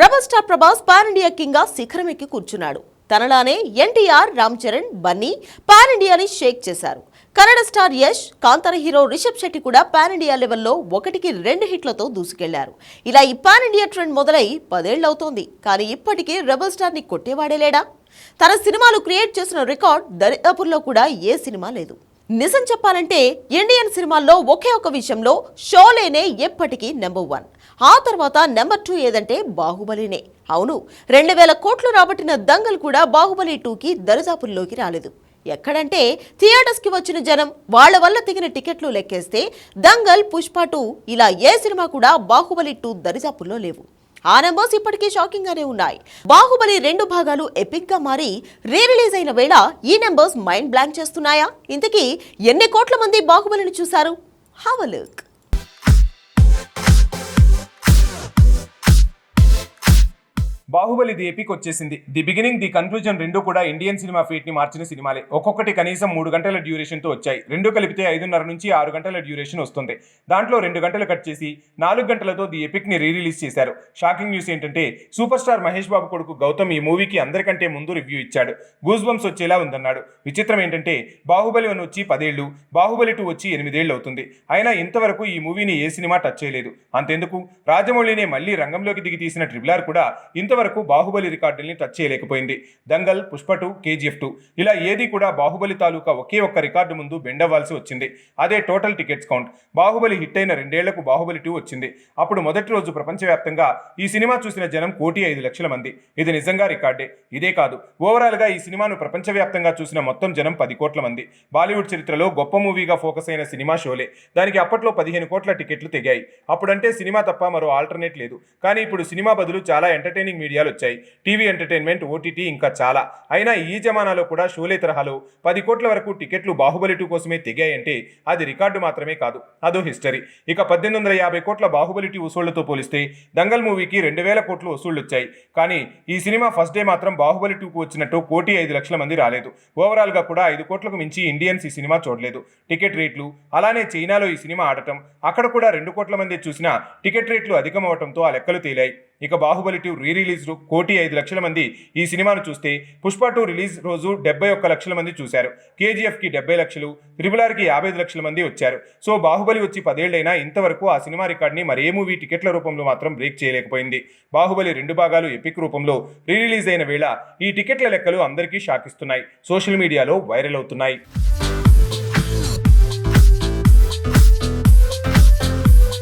Rebel star Prabhas pan India కింగ్గా శిఖరం ఎక్కి కూర్చున్నాడు. తనలానే ఎన్టీఆర్ రామ్ చరణ్ బన్నీ పాన్ ఇండియాని షేక్ చేశారు. కన్నడ స్టార్ యష్ కాంతార హీరో రిషబ్ శెట్టి కూడా పాన్ ఇండియా లెవెల్లో ఒకటికి రెండు హిట్లతో దూసుకెళ్ళారు. ఇలా ఈ పాన్ ఇండియా ట్రెండ్ మొదలై పదేళ్ళవుతోంది. కానీ ఇప్పటికీ రెబల్ స్టార్ని కొట్టేవాడే లేడా తన సినిమాలు క్రియేట్ చేసిన రికార్డ్ దరిదాపుల్లో కూడా ఏ సినిమా లేదు. నిజం చెప్పాలంటే ఇండియన్ సినిమాల్లో ఒకే ఒక విషయంలో షోలేనే ఎప్పటికీ నెంబర్ వన్. ఆ తర్వాత నెంబర్ టూ ఏదంటే బాహుబలినే. అవును రెండు వేల కోట్లు రాబట్టిన దంగల్ కూడా బాహుబలి టూకి దరిదాపుల్లోకి రాలేదు. ఎక్కడంటే థియేటర్స్కి వచ్చిన జనం వాళ్ళ వల్ల తెగిన టికెట్లు లెక్కేస్తే దంగల్ పుష్ప టూ ఇలా ఏ సినిమా కూడా బాహుబలి టూ దరిదాపుల్లో లేవు. ఆ నెంబర్స్ ఇప్పటికీ షాకింగ్ గానే ఉన్నాయి. బాహుబలి రెండు భాగాలు ఎపిక్గా మారి రీ రిలీజ్ అయిన వేళ ఈ నెంబర్స్ మైండ్ బ్లాంక్ చేస్తున్నాయా? ఇంతకీ ఎన్ని కోట్ల మంది బాహుబలిని చూశారు? Have look Baahubali the epic వచ్చేసింది. ది బిగినింగ్ ది కన్క్లూజన్ రెండు కూడా ఇండియన్ సినిమా ఫీట్ని మార్చిన సినిమాలే. ఒక్కొక్కటి కనీసం మూడు గంటల డ్యూరేషన్తో వచ్చాయి. రెండు కలిపితే ఐదున్నర నుంచి ఆరు గంటల డ్యూరేషన్ వస్తుంది. దాంట్లో రెండు గంటలు కట్ చేసి నాలుగు గంటలతో ది ఎపిక్ని రీ రిలీజ్ చేశారు. షాకింగ్ న్యూస్ ఏంటంటే సూపర్ స్టార్ మహేష్ బాబు కొడుకు గౌతమ్ ఈ మూవీకి అందరికంటే ముందు రివ్యూ ఇచ్చాడు. గూస్ బంప్స్ వచ్చేలా ఉందన్నాడు. విచిత్రం ఏంటంటే బాహుబలి వన్ వచ్చి పదేళ్ళు బాహుబలి టూ వచ్చి ఎనిమిదేళ్ళు అవుతుంది. అయినా ఇంతవరకు ఈ మూవీని ఏ సినిమా టచ్ చేయలేదు. అంతెందుకు? రాజమౌళినే మళ్ళీ రంగంలోకి దిగి తీసిన ట్రిబుల్ ఆర్ కూడా ఇంతవరకు బాహుబలి రికార్డుల్ని టచ్ చేయలేకపోయింది. Dangal Pushpa two KGF two ఇలా ఏది కూడా బాహుబలి తాలూకా ఒకే ఒక్క రికార్డు ముందు బెండవ్వాల్సి వచ్చింది. అదే total tickets count Baahubali hit అయిన రెండేళ్ళకు బాహుబలి టూ వచ్చింది. అప్పుడు మొదటి రోజు ప్రపంచవ్యాప్తంగా ఈ సినిమా చూసిన జనం కోటి ఐదు లక్షల మంది. ఇది నిజంగా రికార్డే. ఇదే కాదు. ఓవరాల్గా ఈ సినిమాను ప్రపంచవ్యాప్తంగా చూసిన మొత్తం జనం పది కోట్ల మంది. బాలీవుడ్ చరిత్రలో గొప్ప మూవీగా ఫోకస్ అయిన సినిమా షోలే. దానికి అప్పట్లో పదిహేను కోట్ల టికెట్లు తెగాయి. అప్పుడంటే సినిమా తప్ప మరో ఆల్టర్నేట్ లేదు. కానీ ఇప్పుడు సినిమా బదులు చాలా ఎంటర్టైనింగ్ మీడియాలు వచ్చాయి. టీవీ ఎంటర్టైన్మెంట్ ఓటీటీ ఇంకా చాలా. అయినా ఈ జమానాలో కూడా షోలే తరహాలో పది కోట్ల వరకు టికెట్లు బాహుబలి టూ కోసమే తెగాయంటే అది రికార్డు మాత్రమే కాదు. అదో హిస్టరీ. ఇక పద్దెనిమిది వందల యాభై కోట్ల బాహుబలి టూ వసూళ్ళతో పోలిస్తే దంగల్ మూవీకి రెండు వేల కోట్లు వసూళ్ళు వచ్చాయి కానీ ఈ సినిమా ఫస్ట్ డే మాత్రం బాహుబలి టూకు వచ్చినట్టు కోటి ఐదు లక్షల మంది రాలేదు. ఓవరాల్గా కూడా ఐదు కోట్లకు మించి ఇండియన్స్ ఈ సినిమా చూడలేదు. టికెట్ రేట్లు అలానే చైనాలో ఈ సినిమా ఆడటం అక్కడ కూడా రెండు కోట్ల మంది చూసినా టికెట్ రేట్లు అధికమవటంతో ఆ లెక్కలు తేలాయి. ఇక బాహుబలి టూ రీ రిలీజ్ కోటి ఐదు లక్షల మంది ఈ సినిమాను చూస్తే పుష్ప టూ రిలీజ్ రోజు డెబ్బై ఒక్క లక్షల మంది చూశారు. కేజీఎఫ్కి డెబ్బై లక్షలు త్రిబుల్ ఆర్కి యాభై ఐదు లక్షల మంది వచ్చారు. సో బాహుబలి వచ్చి పదేళ్ళైనా ఇంతవరకు ఆ సినిమా రికార్డ్ని మరే మూవీ టికెట్ల రూపంలో మాత్రం బ్రేక్ చేయలేకపోయింది. బాహుబలి రెండు భాగాలు ఎపిక్ రూపంలో రీ రిలీజ్ అయిన వేళ ఈ టికెట్ల లెక్కలు అందరికీ షాకిస్తున్నాయి. సోషల్ మీడియాలో వైరల్ అవుతున్నాయి.